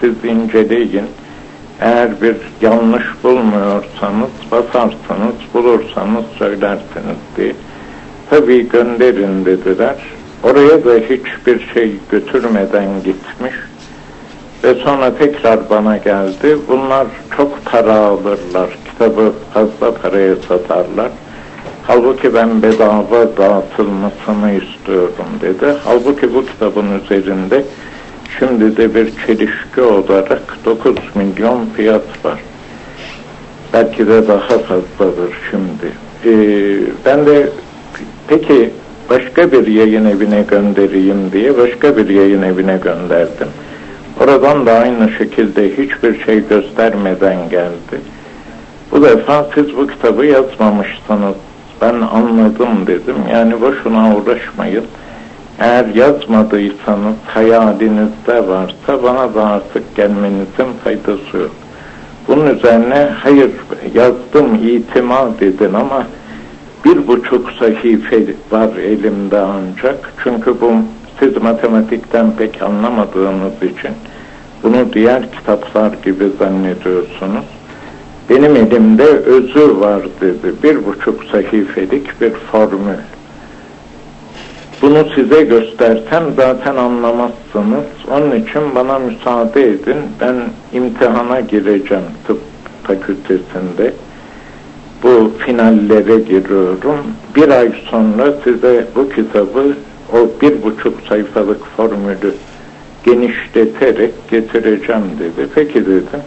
siz inceleyin. Eğer bir yanlış bulmuyorsanız basarsanız bulursanız söylersiniz diye. Tabii gönderin dediler. Oraya da hiçbir şey götürmeden gitmiş. Ve sonra tekrar bana geldi. Bunlar çok para alırlar. Kitabı fazla paraya satarlar. Halbuki ben bedava dağıtılmasını istiyorum dedi. Halbuki bu kitabın üzerinde şimdi de bir çelişki olarak 9 milyon fiyat var. Belki de daha fazladır şimdi. Ee, ben de peki başka bir yayın evine göndereyim diye başka bir yayın evine gönderdim. Oradan da aynı şekilde hiçbir şey göstermeden geldi. Bu defa siz bu kitabı yazmamışsınız. Ben anladım dedim. Yani boşuna uğraşmayın. Eğer yazmadıysanız hayalinizde varsa bana da artık gelmenizin faydası yok. Bunun üzerine hayır yazdım itimat edin ama bir buçuk sahife var elimde ancak. Çünkü bu siz matematikten pek anlamadığınız için bunu diğer kitaplar gibi zannediyorsunuz. Benim elimde özü var dedi. Bir buçuk sahifelik bir formül. Bunu size göstersem zaten anlamazsınız. Onun için bana müsaade edin. Ben imtihana gireceğim tıp fakültesinde. Bu finallere giriyorum. Bir ay sonra size bu kitabı o bir buçuk sayfalık formülü genişleterek getireceğim dedi. Peki dedim.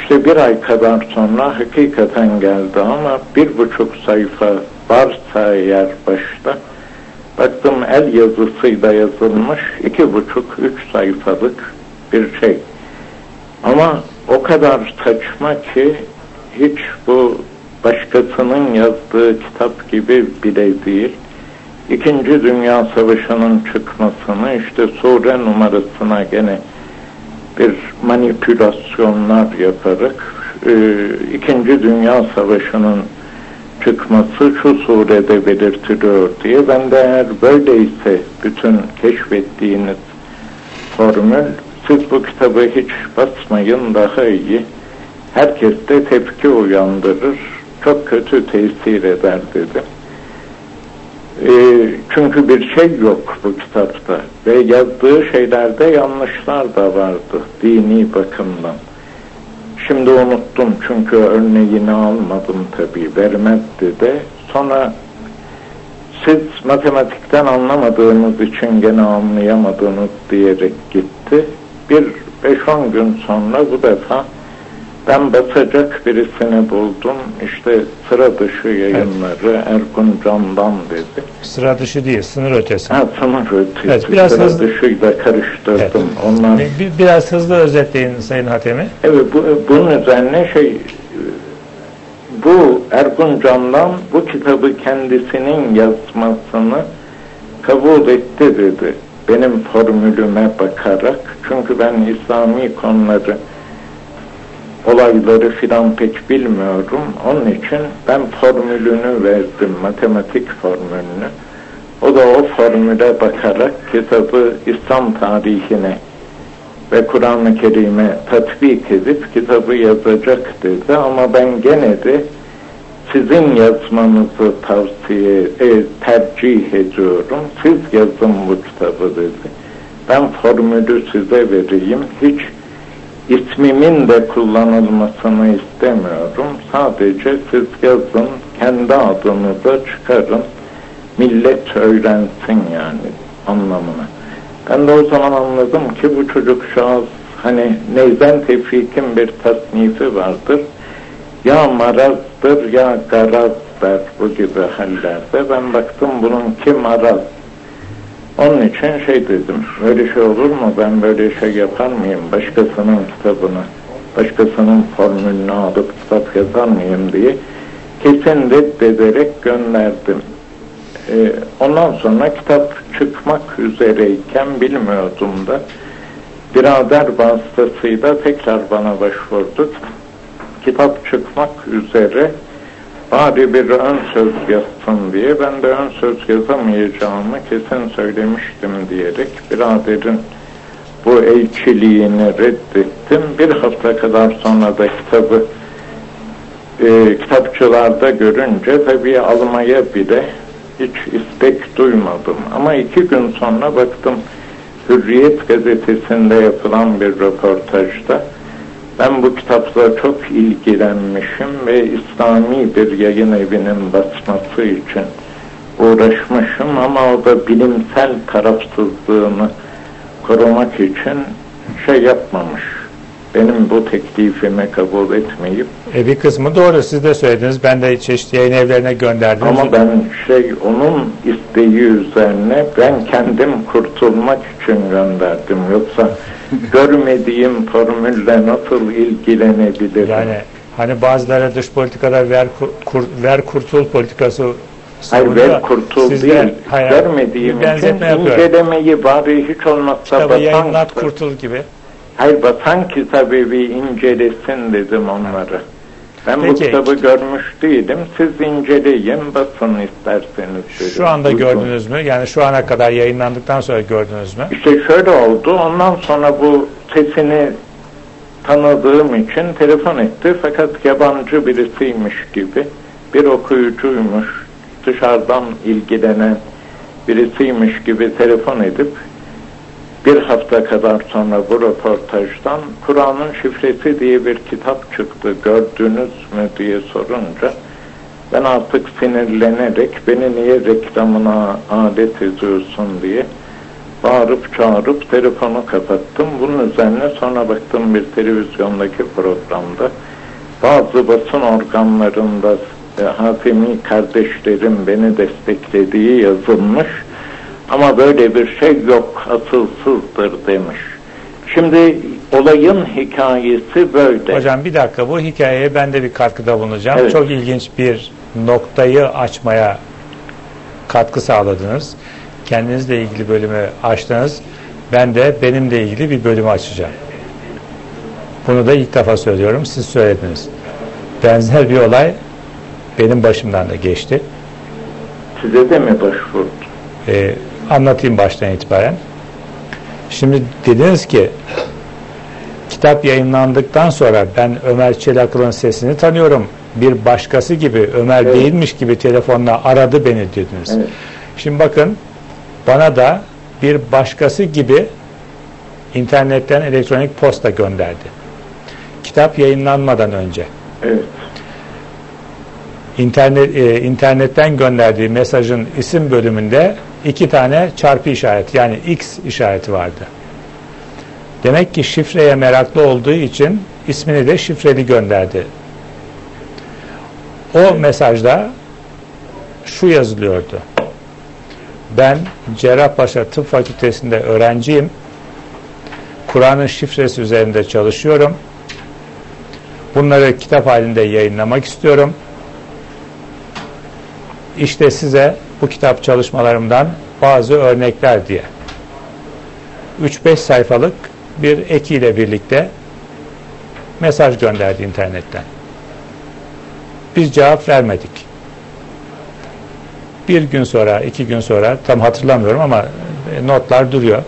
İşte bir ay kadar sonra hakikaten geldi ama bir buçuk sayfa varsa eğer başta baktım el yazısıyla yazılmış iki buçuk üç sayfalık bir şey. Ama o kadar saçma ki hiç bu başkasının yazdığı kitap gibi bile değil. İkinci Dünya Savaşı'nın çıkmasını işte sure numarasına gene bir manipülasyonlar yaparak e, İkinci Dünya Savaşı'nın çıkması şu surede belirtiliyor diye ben de eğer böyleyse bütün keşfettiğiniz formül siz bu kitabı hiç basmayın daha iyi herkeste tepki uyandırır çok kötü tesir eder dedim. E, çünkü bir şey yok bu kitapta ve yazdığı şeylerde yanlışlar da vardı dini bakımdan. Şimdi unuttum çünkü örneğini almadım tabii vermezdi de. Sonra siz matematikten anlamadığınız için gene anlayamadınız diyerek gitti. Bir beş on gün sonra bu defa ben basacak birisini buldum. İşte sıra dışı yayınları evet. Ergun Can'dan dedi. Sıra dışı değil, sınır ötesi. Ha, sınır ötesi. Evet, biraz sıra hızlı... dışıyla karıştırdım. Evet. Onlar... Bir, biraz hızlı özetleyin Sayın Hatemi. Evet, bu, bunun üzerine şey bu Ergun Can'dan bu kitabı kendisinin yazmasını kabul etti dedi. Benim formülüme bakarak. Çünkü ben İslami konuları olayları filan pek bilmiyorum. Onun için ben formülünü verdim, matematik formülünü. O da o formüle bakarak kitabı İslam tarihine ve Kur'an-ı Kerim'e tatbik edip kitabı yazacak dedi. Ama ben gene de sizin yazmanızı tavsiye, e, tercih ediyorum. Siz yazın bu kitabı dedi. Ben formülü size vereyim. Hiç ismimin de kullanılmasını istemiyorum. Sadece siz yazın, kendi adınıza çıkarın. Millet öğrensin yani anlamına. Ben de o zaman anladım ki bu çocuk şahıs hani Neyzen Tevfik'in bir tasnifi vardır. Ya marazdır ya garaz der bu gibi hallerde. Ben baktım bunun ki maraz onun için şey dedim, böyle şey olur mu, ben böyle şey yapar mıyım, başkasının kitabını, başkasının formülünü alıp kitap yazar mıyım diye kesin reddederek gönderdim. Ee, ondan sonra kitap çıkmak üzereyken bilmiyordum da birader vasıtasıyla tekrar bana başvurdu. Kitap çıkmak üzere bari bir ön söz yazsın diye ben de ön söz yazamayacağımı kesin söylemiştim diyerek biraderin bu elçiliğini reddettim. Bir hafta kadar sonra da kitabı e, kitapçılarda görünce tabii almaya bile hiç istek duymadım. Ama iki gün sonra baktım Hürriyet gazetesinde yapılan bir röportajda ben bu kitapla çok ilgilenmişim ve İslami bir yayın evinin basması için uğraşmışım ama o da bilimsel tarafsızlığını korumak için şey yapmamış. Benim bu teklifimi kabul etmeyip E bir kısmı doğru. Siz de söylediniz. Ben de çeşitli yayın evlerine gönderdim. ama ben şey onun isteği üzerine ben kendim kurtulmak için gönderdim. Yoksa görmediğim formülle nasıl ilgilenebilirim? Yani hani bazıları dış politikada ver, kur, ver kurtul politikası Hayır ver kurtul Siz değil. de- hayır, Vermediğim için incelemeyi bari hiç olmazsa Kitabı yayınlat kurtul gibi. hayır batan kitabı bir incelesin dedim onları. Ben bu Peki. kitabı görmüş değilim. Siz inceleyin, basın isterseniz. dedim. Şu anda Uygun. gördünüz mü? Yani şu ana kadar yayınlandıktan sonra gördünüz mü? İşte şöyle oldu. Ondan sonra bu sesini tanıdığım için telefon etti. Fakat yabancı birisiymiş gibi bir okuyucuymuş. Dışarıdan ilgilenen birisiymiş gibi telefon edip bir hafta kadar sonra bu röportajdan Kur'an'ın şifresi diye bir kitap çıktı gördünüz mü diye sorunca ben artık sinirlenerek beni niye reklamına alet ediyorsun diye bağırıp çağırıp telefonu kapattım. Bunun üzerine sonra baktım bir televizyondaki programda bazı basın organlarında e, Hatemi kardeşlerim beni desteklediği yazılmış ama böyle bir şey yok asılsızdır demiş. Şimdi olayın hikayesi böyle. Hocam bir dakika bu hikayeye ben de bir katkıda bulunacağım. Evet. Çok ilginç bir noktayı açmaya katkı sağladınız. Kendinizle ilgili bölümü açtınız. Ben de benimle ilgili bir bölümü açacağım. Bunu da ilk defa söylüyorum. Siz söylediniz. Benzer bir olay benim başımdan da geçti. Size de mi başvurdu? Ee, anlatayım baştan itibaren. Şimdi dediniz ki kitap yayınlandıktan sonra ben Ömer Çelakıl'ın sesini tanıyorum. Bir başkası gibi Ömer Evet. değilmiş gibi telefonla aradı beni dediniz. Evet. Şimdi bakın bana da bir başkası gibi internetten elektronik posta gönderdi. Kitap yayınlanmadan önce. Evet. İnternet, e, internetten gönderdiği mesajın isim bölümünde iki tane çarpı işareti yani X işareti vardı. Demek ki şifreye meraklı olduğu için ismini de şifreli gönderdi. O mesajda şu yazılıyordu. Ben Cerrahpaşa Tıp Fakültesi'nde öğrenciyim. Kur'an'ın şifresi üzerinde çalışıyorum. Bunları kitap halinde yayınlamak istiyorum. İşte size bu kitap çalışmalarımdan bazı örnekler diye. 3-5 sayfalık bir ekiyle birlikte mesaj gönderdi internetten. Biz cevap vermedik. Bir gün sonra, iki gün sonra tam hatırlamıyorum ama e, notlar duruyor.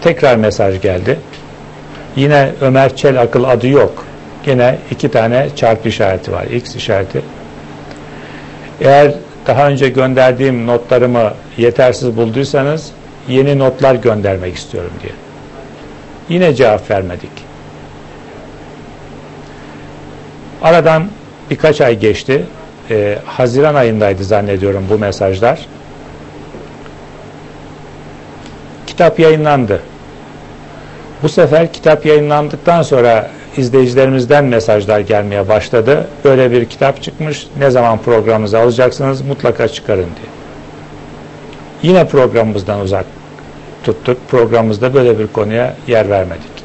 Tekrar mesaj geldi. Yine Ömer Çel Akıl adı yok. Yine iki tane çarpı işareti var. X işareti. Eğer daha önce gönderdiğim notlarımı yetersiz bulduysanız yeni notlar göndermek istiyorum diye. Yine cevap vermedik. Aradan birkaç ay geçti. Ee, Haziran ayındaydı zannediyorum bu mesajlar. Kitap yayınlandı. Bu sefer kitap yayınlandıktan sonra izleyicilerimizden mesajlar gelmeye başladı. Böyle bir kitap çıkmış. Ne zaman programımızı alacaksınız mutlaka çıkarın diye. Yine programımızdan uzak tuttuk. Programımızda böyle bir konuya yer vermedik.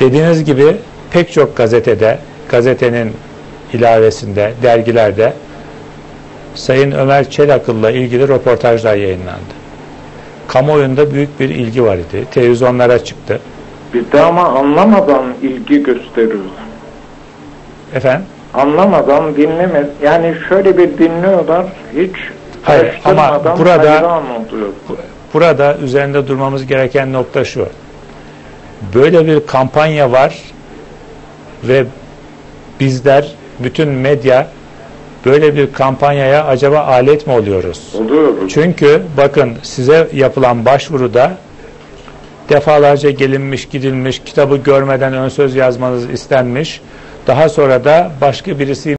Dediğiniz gibi pek çok gazetede, gazetenin ilavesinde, dergilerde Sayın Ömer Çelakıl'la ilgili röportajlar yayınlandı. Kamuoyunda büyük bir ilgi var idi. Televizyonlara çıktı. Biz de ama anlamadan ilgi gösteriyoruz. Efendim? Anlamadan dinlemez. Yani şöyle bir dinliyorlar hiç Hayır, ama burada- burada üzerinde durmamız gereken nokta şu. Böyle bir kampanya var ve bizler, bütün medya böyle bir kampanyaya acaba alet mi oluyoruz? Oluyoruz. Çünkü bakın size yapılan başvuruda defalarca gelinmiş, gidilmiş, kitabı görmeden ön söz yazmanız istenmiş. Daha sonra da başka birisi